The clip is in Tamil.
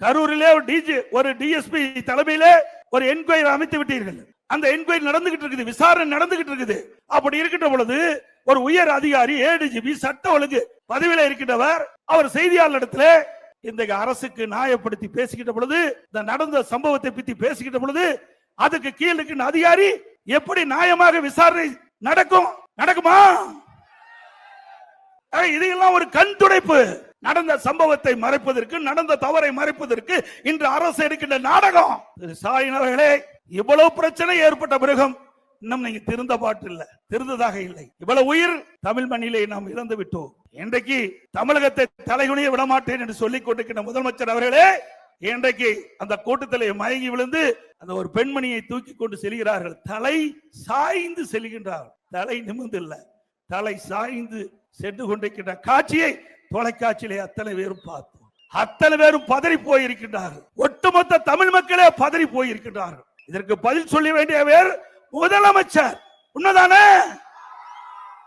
கரூரிலே ஒரு டிஜி ஒரு டிஎஸ்பி தலைமையில ஒரு என்கொயரி அமைத்து விட்டீர்கள். அந்த என்கொயரி நடந்துகிட்டு இருக்குது விசாரணை நடந்துகிட்டு இருக்குது. அப்படி இருக்கின்ற பொழுது ஒரு உயர் அதிகாரி ஏடிஜிபி சட்ட ஒழுங்கு பதவியில இருக்கின்றவர் அவர் செய்தியாளர் இடத்துல இந்த அரசுக்கு நியாயப்படுத்தி பேசிக்கிட்ட பொழுது இந்த நடந்த சம்பவத்தை பத்தி பேசிக்கிட்ட பொழுது அதுக்கு கீழ் இருக்கின்ற அதிகாரி எப்படி நியாயமாக விசாரணை நடக்கும் நடக்குமா? ஆக இதையெல்லாம் ஒரு கண் துடைப்பு நடந்த சம்பவத்தை மறைப்பதற்கு நடந்த தவறை மறைப்பதற்கு இன்று அரசு எடுக்கின்ற நாடகம். திரு இவ்வளவு பிரச்சனை ஏற்பட்ட பிறகும் இன்னும் நீங்க திருந்த பாட்டு இல்ல திருந்ததாக இல்லை. இவ்வளவு உயிர் தமிழ் மண்ணிலே நாம் இழந்து விட்டோம். இன்றைக்கு தமிழகத்தை தலைகுனிய விடமாட்டேன் என்று சொல்லிக் கொண்டிருக்கின்ற முதலமைச்சர் அவர்களே இன்றைக்கு அந்த கூட்டத்திலே மயங்கி விழுந்து அந்த ஒரு பெண்மணியை தூக்கி கொண்டு செல்கிறார்கள். தலை சாய்ந்து செல்கின்றார்கள் தலை நிமிர்ந்து இல்லை. தலை சாய்ந்து சென்று கொண்டிருக்கின்ற காட்சியை தொலைக்காட்சியிலே அத்தனை பேரும் பார்த்தோம். அத்தனை பேரும் பதறி போயிருக்கின்றார்கள். ஒட்டுமொத்த தமிழ் மக்களே பதறி போயிருக்கின்றார்கள். இதற்கு பதில் சொல்ல வேண்டிய பேர் முதலமைச்சர். உண்மைதானே?